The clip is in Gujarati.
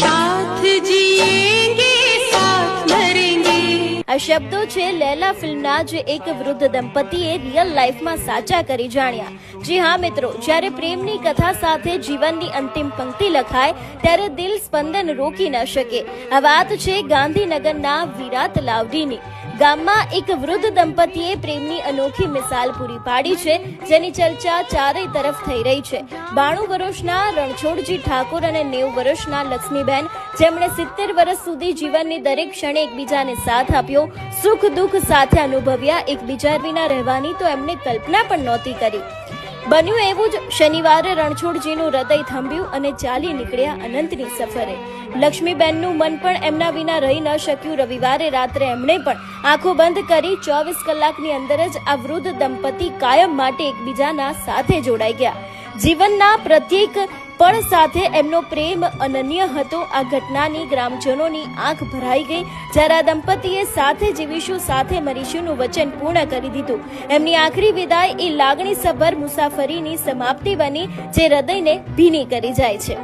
સાથ જીએંગે સાથ મરેંગે આ શબ્દો છે લેલા ફિલ્મના જે એક વૃદ્ધ દંપતીએ રિયલ લાઈફમાં સાચા કરી જાણ્યા. જી હા મિત્રો, જ્યારે પ્રેમની કથા સાથે જીવનની અંતિમ પંક્તિ લખાય, ત્યારે દિલ સ્પંદન રોકી ન શકે. આ વાત છે ગાંધીનગરના વિરાત લાવડીની. ગામમાં એક વૃદ્ધ દંપતીએ પ્રેમની અનોખી મિસાલ પૂરી પાડી છે, જેની ચર્ચા ચારેય તરફ થઈ રહી છે. બાણું વર્ષના રણછોડજી ઠાકોર અને નેવ વર્ષના લક્ષ્મીબેન જેમણે સિત્તેર વર્ષ સુધી જીવનની દરેક ક્ષણે એકબીજાને સાથ આપ્યો, સુખ દુઃખ સાથે અનુભવ્યા એકબીજા વિના રહેવાની તો એમને કલ્પના પણ નહોતી કરી. બન્યું એવું જ શનિવારે રણછોડજીનું હૃદય થંભ્યું અને ચાલી નીકળ્યા અનંતની સફરે. લક્ષ્મીબેનનું મન પણ એમના વિના રહી ન શક્યું. રવિવારે રાત્રે એમણે પણ આંખો બંધ કરી ચોવીસ કલાકની અંદર જ આ વૃદ્ધ દંપતી કાયમ માટે એકબીજાના સાથે જોડાઈ ગયા. જીવનના પ્રત્યેક પળ સાથે એમનો પ્રેમ અનન્ય હતો. આ ઘટનાની ગ્રામજનોની આંખ ભરાઈ ગઈ જ્યારે આ દંપતીએ સાથે જીવીશું, સાથે મરીશુંનું વચન પૂર્ણ કરી દીધું. એમની આખરી વિદાય એ લાગણીસભર મુસાફરીની સમાપ્તિ બની, જે હૃદયને ભીની કરી જાય છે.